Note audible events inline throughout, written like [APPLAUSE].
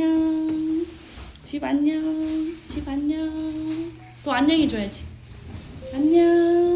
안녕. 집 안녕. 집 안녕. 또 안녕해줘야지. 안녕.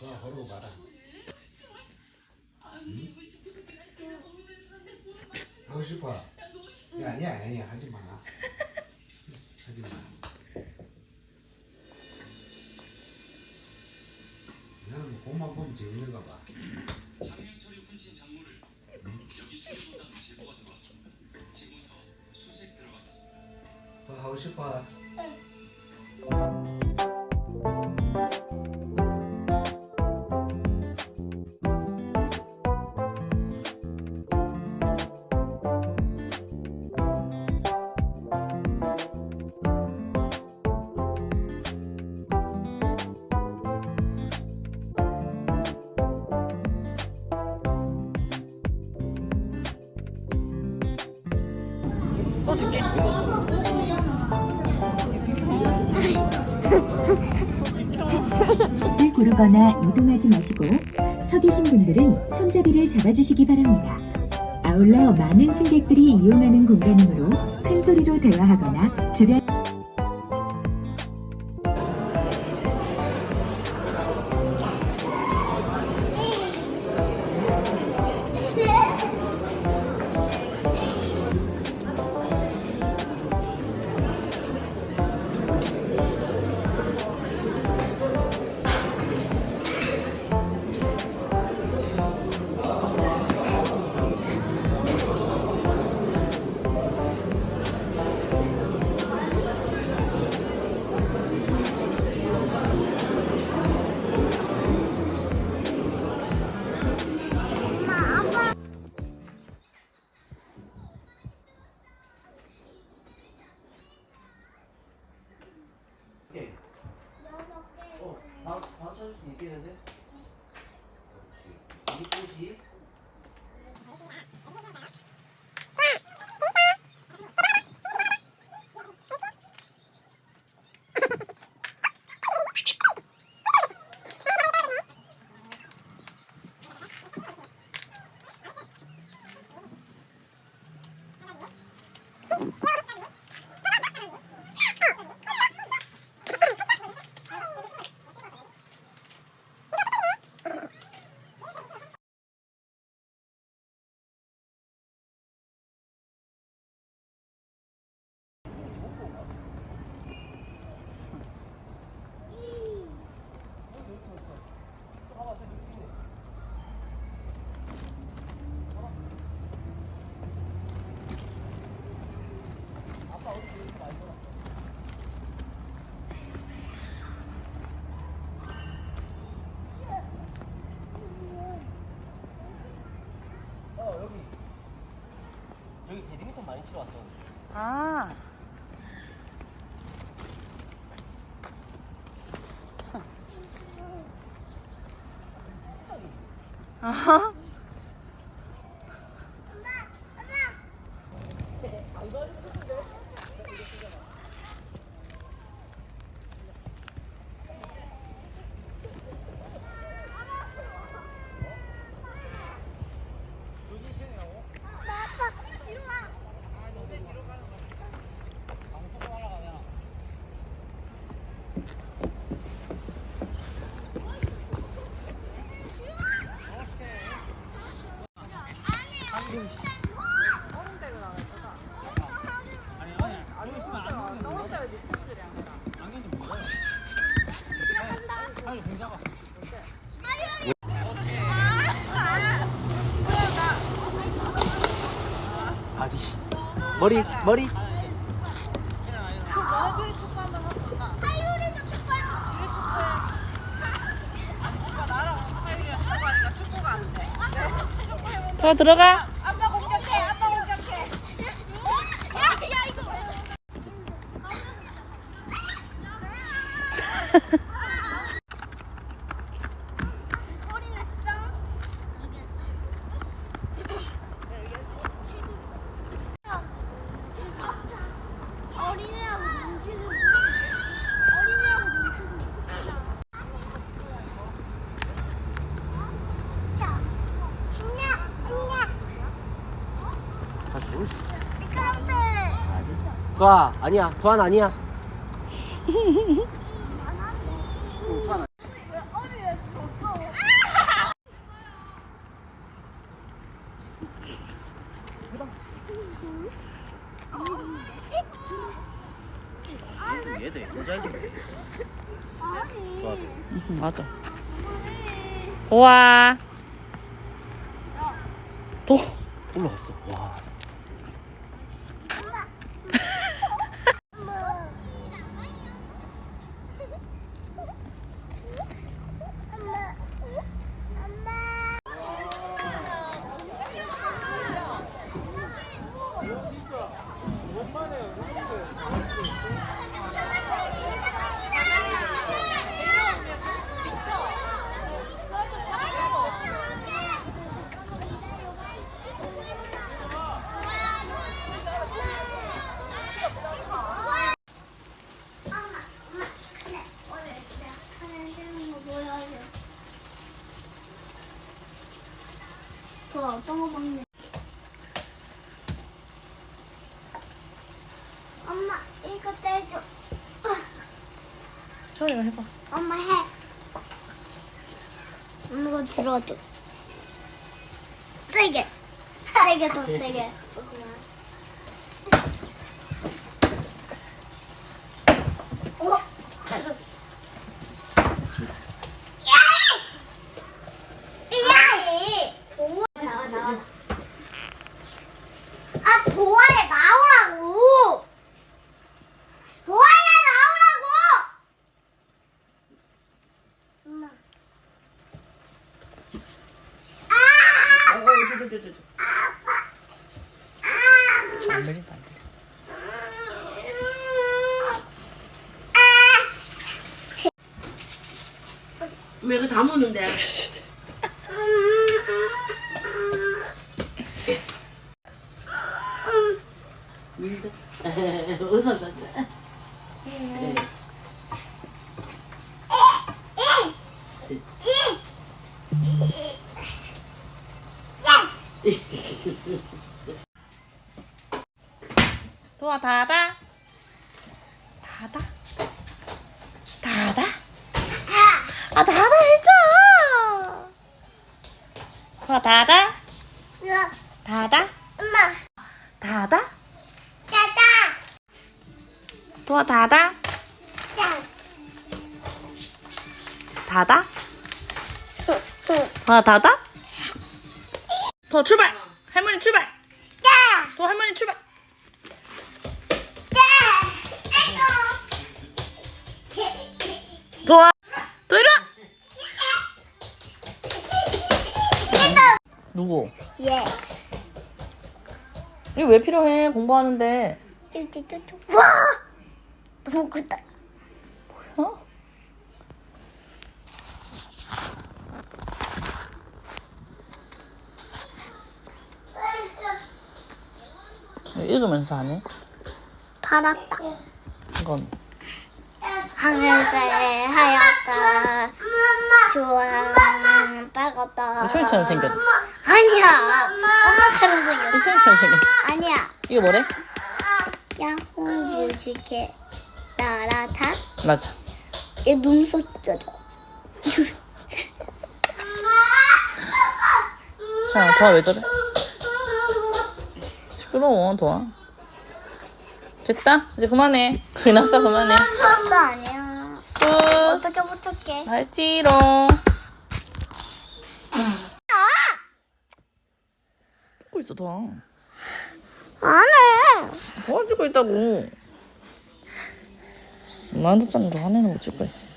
좋아하러 가라. 응? 하고 싶어. 야, 야, 야, 야, 하지 마. 하지 마. 나는 곰만 뭐 보면 재밌는가 봐. 장량철이 훔친 장물을 여기 수색보다 제보가 들어왔습니다. 지금부터 수색 들어갔습니다. 더 하고 싶어. 걸거나 이동하지 마시고 서 계신 분들은 손잡이를 잡아주시기 바랍니다. 아울러 많은 승객들이 이용하는 공간이므로 큰 소리로 대화하거나 주변 많이 치러 왔어. 아. [LAUGHS] 아하. 머리 머리 더 들어가 눈치는 어린애하고 눈치는 도아 아니야 도안 아니야 맞아. 우와. 도. 올라갔어 와 엄마, 엄마, 근데 오늘 내가 사진 찍은 거 보여줘. 저 어떤 거 먹는? 엄마, 이거 떼줘. 저리가 해봐. 엄마 해. 엄마 이거 들어줘. 세게. 세게 더 세게. [LAUGHS] 어? 이게 보아 나와 나와. 아 보아야 나오라고. 보아야 나오라고. 엄마. 아! 아빠. 아! 왜 이거 다 먹는데? 어서 가자. 도와 닫아. 닫아. 닫아. 아 닫아 해줘. 도와 닫아. 닫아. 엄마, 닫아. 짜자, 도와 닫아. 짠. 닫아. 도와 닫아. 더 출발. 출발. 짜, 도 할머니 출발. 짜. 아이고. 도와. 도 이리 와. 누구? 예. 이거 왜 필요해? 공부하는데. 와! 너무 크다. 읽으면서 하네? 팔았다. 이건 하늘색 하얗다. 좋아하는 빨갛다. 이천이처럼 생겼. 아니야. 엄마처럼 생겼어. 이천이처럼 생겼. 아니야. 이거 뭐래? 야호 뮤직에 따라타. 맞아. 얘 눈썹 쪄져. 자, 도와 왜 저래? 시끄러워, 도와. 됐다. 이제 그만해. [LAUGHS] 그나서 그만해. 벌써 아니야. 끝. 어떻게 붙였게? 알지롱. 찍고 있어, 도와. 안 해. 도와 찍고 있다고. 나한테 짠거 화내는 거 찍고 있어.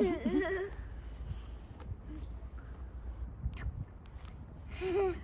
Ha ha.